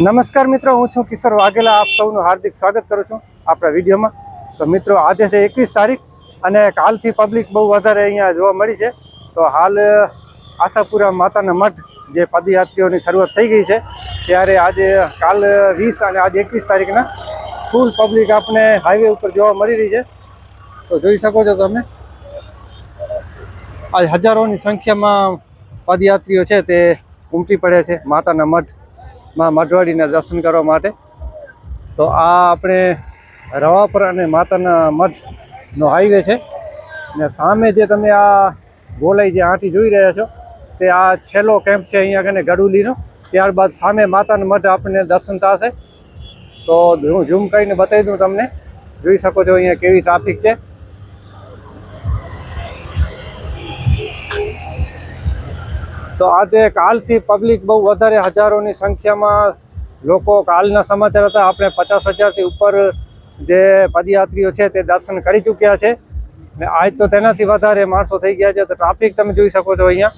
નમસ્કાર મિત્રો, હું છું કિશોર વાઘેલા. આપ સૌનું હાર્દિક સ્વાગત કરું છું આપણા વિડીયોમાં. તો મિત્રો, આજે છે એકવીસ તારીખ અને કાલથી પબ્લિક બહુ વધારે અહીંયા જોવા મળી છે. તો હાલ આશાપુરા માતાના મઠ જે પદયાત્રીઓની શરૂઆત થઈ ગઈ છે, ત્યારે આજે કાલ વીસ અને આજે એકવીસ તારીખના ફૂલ પબ્લિક આપણે હાઈવે ઉપર જોવા મળી રહી છે. તો જોઈ શકો છો તમે, આજ હજારોની સંખ્યામાં પદયાત્રીઓ છે તે ઉમટી પડે છે માતાના મઠ. માં મઢવાડીના દર્શન કરવા માટે. તો આ આપણે રવાપર અને માતાના મઠનો હાઈવે છે. ને સામે જે તમે આ ગોલાઈ જે આંટી જોઈ રહ્યા છો, તે આ છેલ્લો કેમ્પ છે અહીંયા કને ગડુલીનો ત્યારબાદ સામે માતાના મઠ આપણને દર્શન થશે. તો હું ઝૂમ કરીને બતાવી દઉં તમને. જોઈ શકો છો અહીંયા કેવી ટ્રાફિક છે. તો આજે કાલથી પબ્લિક બહુ વધારે હજારોની સંખ્યામાં લોકો કાલના સમાચાર હતા. આપણે પચાસ હજારથી ઉપર જે પદયાત્રીઓ છે તે દર્શન કરી ચૂક્યા છે. ને આજ તો તેનાથી વધારે માણસો થઈ ગયા છે. તો ટ્રાફિક તમે જોઈ શકો છો અહીંયા.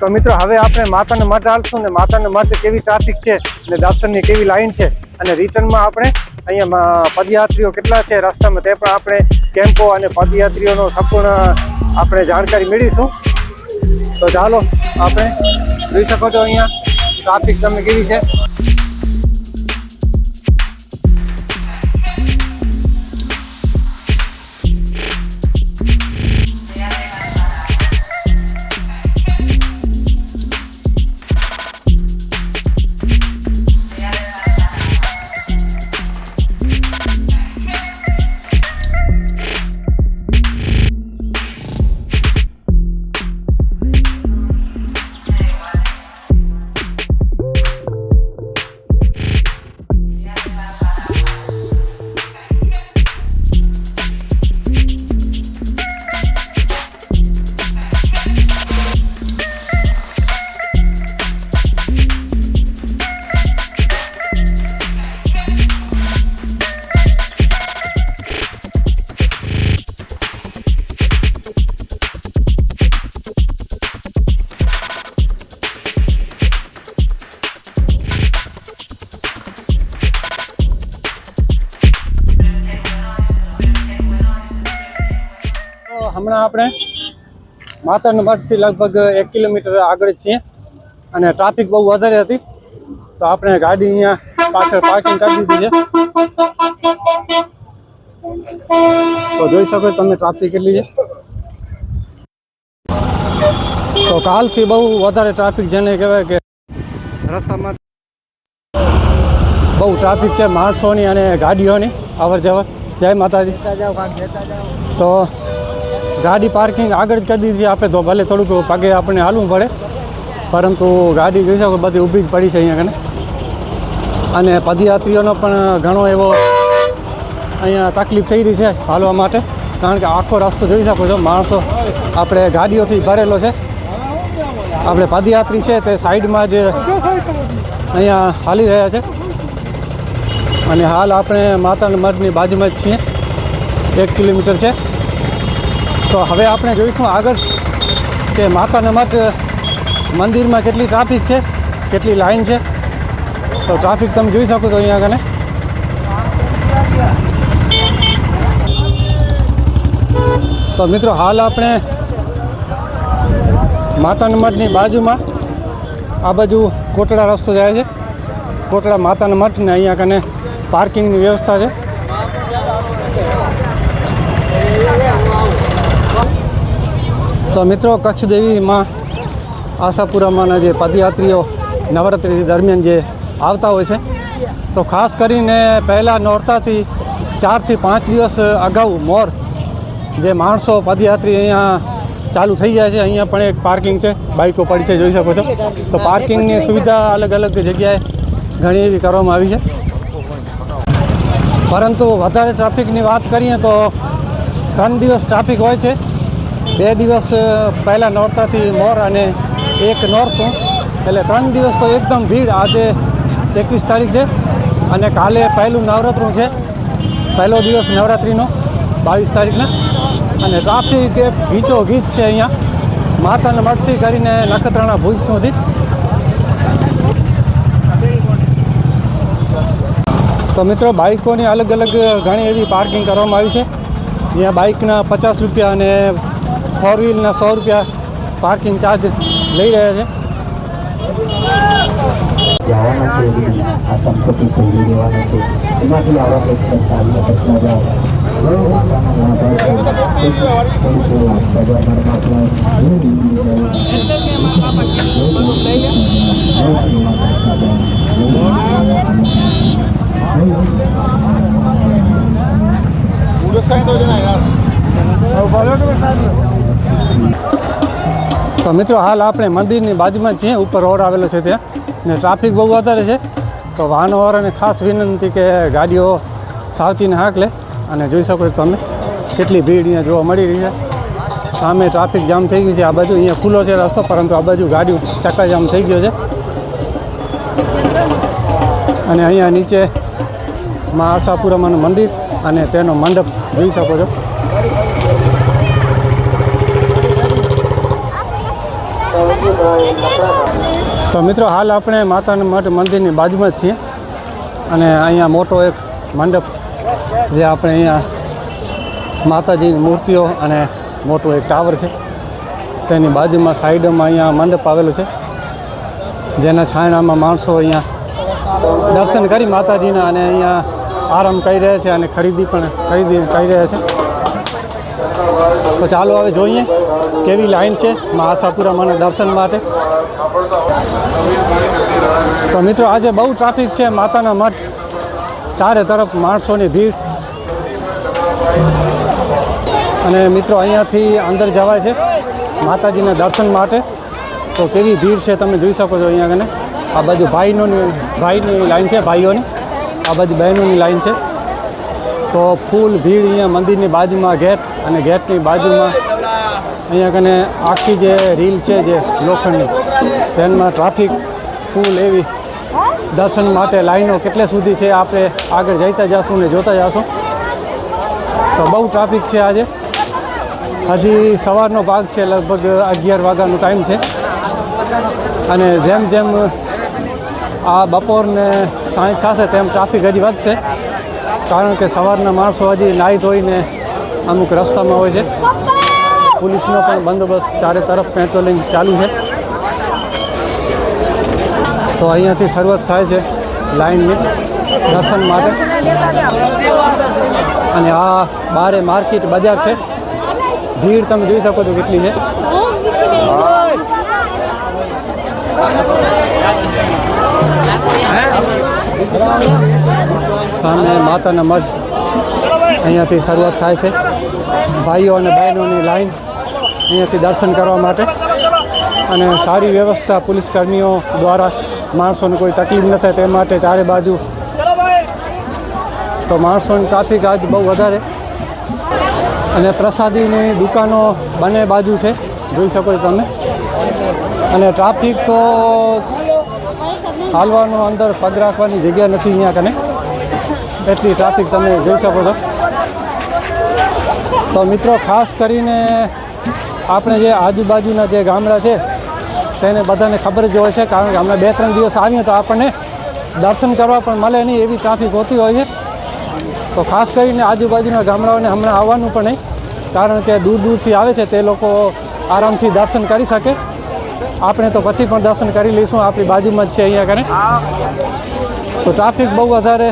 તો મિત્રો, હવે આપણે માતાને મઠ હાલશું ને માતાને મઠ કેવી ટ્રાફિક છે ને દર્શનની કેવી લાઈન છે અને રિટર્નમાં આપણે અહીંયા પદયાત્રીઓ કેટલા છે રસ્તામાં તે પણ આપણે કેમ્પો અને પદયાત્રીઓનો સંપૂર્ણ આપણે જાણકારી મેળવીશું. તો ચાલો આપણે જોઈ શકો છો અહીંયા ટ્રાફિક તમે કેવી છે. આપણે. માતાના મઠથી લગભગ એક કિલોમીટર આગળ છીએ અને ટ્રાફિક બહુ વધારે હતી. તો આપણે ગાડી અહીંયા પાછળ પાર્કિંગ કરી દીધી છે. તો જોઈ શકો તમે ટ્રાફિક કેટલી છે. તો કાલથી બહુ વધારે ટ્રાફિક જેને કહેવાય કે રસ્તામાં બહુ ટ્રાફિક છે માણસોની અને ગાડીઓની અવર જવર જય માતાજી. તો ગાડી પાર્કિંગ આગળ કરી દીધી આપણે તો ભલે થોડુંક પગે આપણને હાલવું પડે. પરંતુ ગાડી જોઈ શકો બધી ઊભી જ પડી છે અહીંયા કને. અને પદયાત્રીઓનો પણ ઘણો એવો અહીંયા તકલીફ થઈ રહી છે હાલવા માટે. કારણ કે આખો રસ્તો જોઈ શકો છો, માણસો આપણે ગાડીઓથી ભરેલો છે. આપણે પદયાત્રી છે તે સાઈડમાં જ અહીંયા હાલી રહ્યા છે. અને હાલ આપણે માતાના મઠની બાજુમાં જ છીએ. એક કિલોમીટર છે. તો હવે આપણે જોઈશું આગળ કે માતાના મઠ મંદિરમાં કેટલી ટ્રાફિક છે, કેટલી લાઈન છે. તો ટ્રાફિક તમે જોઈ શકો છો અહીંયા આગળ તો મિત્રો હાલ આપણે માતાના મઠની બાજુમાં આ બાજુ કોટડા રસ્તો જાય છે. કોટડા માતાના મઠ ને અહીંયા કને પાર્કિંગની વ્યવસ્થા છે. તો મિત્રો, કચ્છ દેવીમાં આશાપુરામાંના જે પદયાત્રીઓ નવરાત્રિ દરમિયાન જે આવતા હોય છે, તો ખાસ કરીને પહેલાં નોરતાથી ચારથી પાંચ દિવસ અગાઉ મોર જે માણસો પદયાત્રી અહીંયા ચાલુ થઈ જાય છે. અહીંયા પણ એક પાર્કિંગ છે. બાઇકો પડી છે, જોઈ શકો છો. તો પાર્કિંગની સુવિધા અલગ અલગ જગ્યાએ ઘણી એવી કરવામાં આવી છે. પરંતુ વધારે ટ્રાફિકની વાત કરીએ તો ત્રણ દિવસ ટ્રાફિક હોય છે. બે દિવસ પહેલાં નોરતાથી મોર અને એક નોરતું. એટલે ત્રણ દિવસ તો એકદમ ભીડ. આજે એકવીસ તારીખ છે અને કાલે પહેલું નવરાત્રું છે. પહેલો દિવસ નવરાત્રિનો, બાવીસ તારીખના. અને ટ્રાફિક એક ગીચો ગીચ છે અહીંયા. માતાના મઠથી કરીને નખત્રાણા ભુજ સુધી. તો મિત્રો બાઇકોની અલગ અલગ ઘણી એવી પાર્કિંગ કરવામાં આવી છે. જ્યાં બાઇકના પચાસ રૂપિયા અને ફોર વ્હીલના સો રૂપિયા પાર્કિંગ ચાર્જ લઈ રહ્યા છે જવાના છે બધી આ સંપત્તિ ખરીદી લેવાના છે એમાંથી આવા કંઈક સરકારી ઘટના જાઓ તો મિત્રો હાલ આપણે મંદિરની બાજુમાં છીએ, ઉપર રોડ આવેલો છે ત્યાં. ને ટ્રાફિક બહુ વધારે છે. તો વાહનવાળાને ખાસ વિનંતી કે ગાડીઓ સાવચીને હાંક લે. અને જોઈ શકો છો તમે કેટલી ભીડ અહીંયા જોવા મળી રહી છે. સામે ટ્રાફિક જામ થઈ ગયું છે. આ બાજુ અહીંયા ખુલ્લો છે રસ્તો, પરંતુ આ બાજુ ગાડીઓ ચક્કાજામ થઈ ગયો છે. અને અહીંયા નીચે મા આશાપુરામાનું મંદિર અને તેનો મંડપ, જોઈ શકો છો. તો મિત્રો, હાલ આપણે માતાના મંદિરની બાજુમાં જ છીએ. અને અહીંયા મોટો એક મંડપ જે આપણે અહીંયા માતાજીની મૂર્તિઓ અને મોટો એક ટાવર છે. તેની બાજુમાં સાઈડમાં અહીંયા મંડપ આવેલો છે. જેના છાયણામાં માણસો અહીંયા દર્શન કરી માતાજીના અને અહીંયા આરામ કરી રહ્યા છે અને ખરીદી પણ ખરીદી કરી રહ્યા છે. તો ચાલો હવે જોઈએ કેવી લાઈન છે મા આશાપુરામાના દર્શન માટે. તો મિત્રો આજે બહુ ટ્રાફિક છે માતાના મઠ. ચારે તરફ માણસોની ભીડ. અને મિત્રો અહીંયાથી અંદર જવાય છે માતાજીના દર્શન માટે. તો કેવી ભીડ છે તમે જોઈ શકો છો અહીંયા કને આ બાજુ ભાઈનોની ભાઈની લાઈન છે, ભાઈઓની. આ બાજુ બહેનોની લાઈન છે. તો ફૂલ ભીડ અહીંયા મંદિરની બાજુમાં ગેટ અને ગેટની બાજુમાં અહીંયા કને આખી જે રીલ છે જે લોખંડની ટ્રેનમાં ટ્રાફિક ફૂલ એવી દર્શન માટે લાઈનો કેટલે સુધી છે આપણે આગળ જઈતા જઈશું ને જોતા જઈશું તો બહુ ટ્રાફિક છે આજે. હજી સવારનો ભાગ છે, લગભગ અગિયાર વાગ્યાનો ટાઈમ છે. અને જેમ જેમ આ બપોરને સાંજ થશે તેમ ટ્રાફિક હજી વધશે. કારણ કે સવારના માણસો હજી નાહી ધોઈને અમુક રસ્તામાં હોય છે. પોલીસનો પણ બંદોબસ્ત ચારે તરફ પેટ્રોલિંગ ચાલુ છે. તો અહીંયાથી શરૂઆત થાય છે લાઈનની દર્શન માટે. અને આ બારે માર્કેટ બજાર છે. ભીડ તમે જોઈ શકો છો કેટલી છે. સામે માતાના મઢ અહીંયાથી શરૂઆત થાય છે. ભાઈઓ અને બહેનોની લાઈન અહીંયાથી દર્શન કરવા માટે. અને સારી વ્યવસ્થા પોલીસકર્મીઓ દ્વારા, માણસોને કોઈ તકલીફ ન થાય તે માટે ચારે બાજુ તો માણસોની ટ્રાફિક આજ બહુ વધારે. અને પ્રસાદીની દુકાનો બંને બાજુ છે, જોઈ શકો છો તમે. અને ટ્રાફિક તો હાલવાનું અંદર પગ રાખવાની જગ્યા નથી અહીંયા કને. એટલી ટ્રાફિક તમે જોઈ શકો છો. તો મિત્રો, ખાસ કરીને આપણે જે આજુબાજુના જે ગામડા છે, તેને બધાને ખબર જ હોય છે, કારણ કે હમણાં બે ત્રણ દિવસ આવીએ તો આપણને દર્શન કરવા પણ મળે નહીં એવી ટ્રાફિક હોતી હોય છે. તો ખાસ કરીને આજુબાજુના ગામડાઓને હમણાં આવવાનું પણ નહીં, કારણ કે દૂર દૂરથી આવે છે, તે લોકો આરામથી દર્શન કરી શકે. આપણે તો પછી પણ દર્શન કરી લઈશું, આપણી બાજુમાં જ છે અહીંયા કને તો ટ્રાફિક બહુ વધારે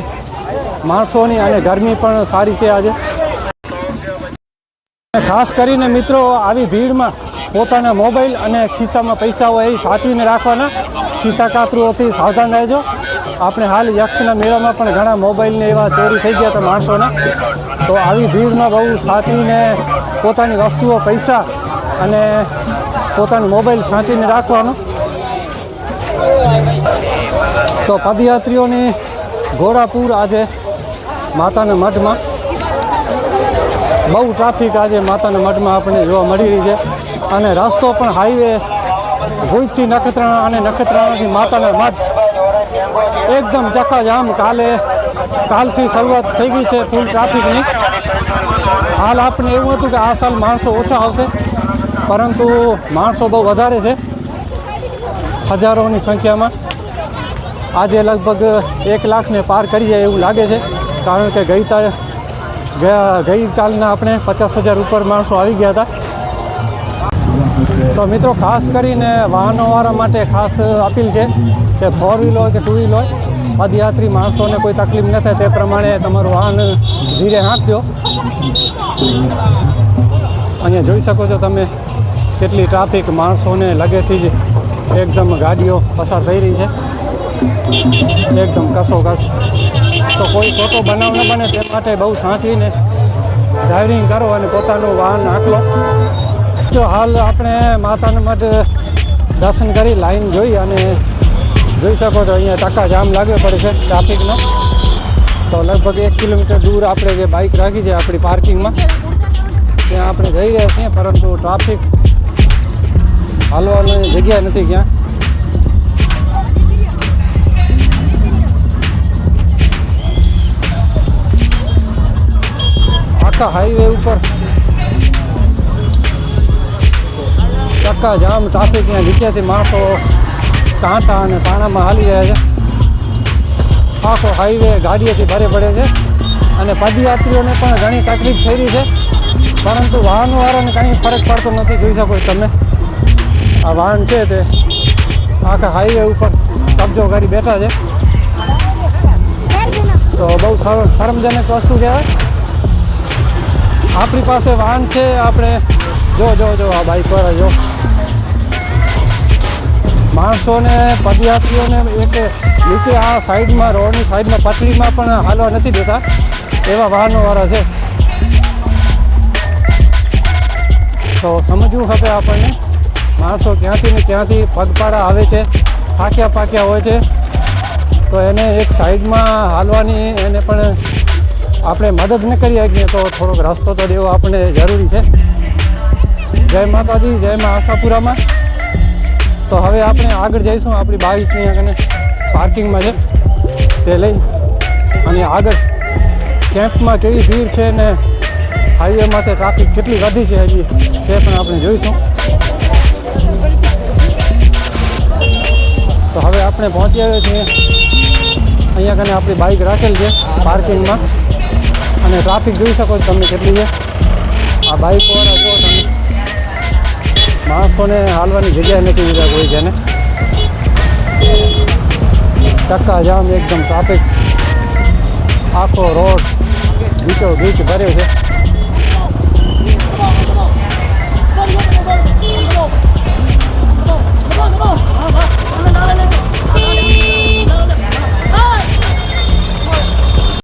માણસોની અને ગરમી પણ સારી છે આજે. ખાસ કરીને મિત્રો, આવી ભીડમાં પોતાના મોબાઈલ અને ખિસ્સામાં પૈસા હોય એ સાચવીને રાખવાના. ખિસ્સા કાતરુઓથી સાવધાન રહેજો. આપણે હાલ યક્ષના મેળામાં પણ ઘણા મોબાઈલને એવા ચોરી થઈ ગયા હતા માણસોના. તો આવી ભીડમાં બહુ સાચવીને પોતાની વસ્તુઓ, પૈસા અને પોતાનો મોબાઈલ સાચવીને રાખવાનો. તો પદયાત્રીઓની ઘોડાપુર આજે માતાના મઠમાં બહુ ટ્રાફિક આજે માતાના મઠમાં આપણને જોવા મળી રહી છે. અને રસ્તો પણ હાઈવે ભુજથી નખત્રાણા અને નખત્રાણાથી માતાના મઠ એકદમ ચકાજામ કાલે, કાલથી શરૂઆત થઈ ગઈ છે ફૂલ ટ્રાફિકની હાલ આપણે એવું હતું કે આ સાલ માણસો ઓછા આવશે, પરંતુ માણસો બહુ વધારે છે, હજારોની સંખ્યામાં. આજે લગભગ એક લાખને પાર કરી જાય એવું લાગે છે. કારણ કે ગઈ તા ગયા ગઈકાલના આપણે પચાસ હજાર ઉપર માણસો આવી ગયા હતા. તો મિત્રો, ખાસ કરીને વાહનોવાળા માટે ખાસ અપીલ છે કે ફોર વ્હીલ હોય કે ટુ વ્હીલ હોય, પદયાત્રી માણસોને કોઈ તકલીફ ન થાય, તે પ્રમાણે તમારું વાહન ધીરે હાંકજો અહીંયા જોઈ શકો છો તમે કેટલી ટ્રાફિક માણસોને લગેથી જ એકદમ ગાડીઓ પસાર થઈ રહી છે. એકદમ કસો કસ તો કોઈ ખોટો બનાવ ન બને, તે માટે બહુ સાચવીને ડ્રાઇવિંગ કરો અને પોતાનું વાહન હાંકલો જો હાલ આપણે માતાના માટે દર્શન કરી, લાઈન જોઈ અને જોઈ શકો છો, અહીંયા ટકા જામ લાગ્યો પડે છે ટ્રાફિકનો તો લગભગ એક કિલોમીટર દૂર આપણે જે બાઇક રાખી છે આપણી પાર્કિંગમાં ત્યાં આપણે જઈ રહ્યા છીએ, પરંતુ ટ્રાફિક હાલવાની જગ્યા નથી ક્યાં આખા હાઈવે ઉપર. ચક્કા જામ ટ્રાફિક ત્યાં નીચેથી માણસો કાંટા અને પાણામાં હાલી રહ્યા છે. આખો હાઈવે ગાડીઓથી ભરે પડે છે અને પદયાત્રીઓને પણ ઘણી તકલીફ થઈ રહી છે. પરંતુ વાહનવાળાને કંઈ ફરક પડતો નથી, જોઈ શકો તમે. આ વાહન છે તે. આખા હાઈવે ઉપર કબજો કરી બેઠા છે. તો બહુ શર- શરમજનક વસ્તુ કહેવાય. આપણી પાસે વાહન છે, આપણે જો જો જો, આ બાઈક પર જો માણસોને, પદયાત્રીઓને એક નીચે આ સાઈડમાં, રોડની સાઈડમાં પથરીમાં પણ હાલવા નથી દેતા, એવા વાહનોવાળા છે. તો સમજવું હવે આપણને, માણસો ક્યાંથી ને ક્યાંથી પગપાળા આવે છે થાક્યા પાક્યા હોય છે. તો એને એક સાઈડમાં હાલવાની, એને પણ આપણે મદદ ન કરી શકીએ તો થોડોક રસ્તો તો દેવો આપણે જરૂરી છે. જય માતાજી, જય મા આશાપુરામાં. તો હવે આપણે આગળ જઈશું, આપણી બાઇક અહીંયા કને પાર્કિંગમાં છે. તે લઈ અને આગળ કેમ્પમાં કેવી ભીડ છે ને હાઈવેમાંથી ટ્રાફિક કેટલી વધી છે હજી, તે પણ આપણે જોઈશું. તો હવે આપણે પહોંચી આવ્યા છીએ. અહીંયા કને આપણી બાઇક રાખેલ છે પાર્કિંગમાં. અને ટ્રાફિક જોઈ શકો છો તમે કેટલી છે. આ બાઇકવાળા જો તમે. માણસોને હાલવાની જગ્યા નથી દીધા કોઈ જેને. ચક્કા જામ એકદમ ટ્રાફિક આખો રોડ બીચો બીચ ભર્યો છે.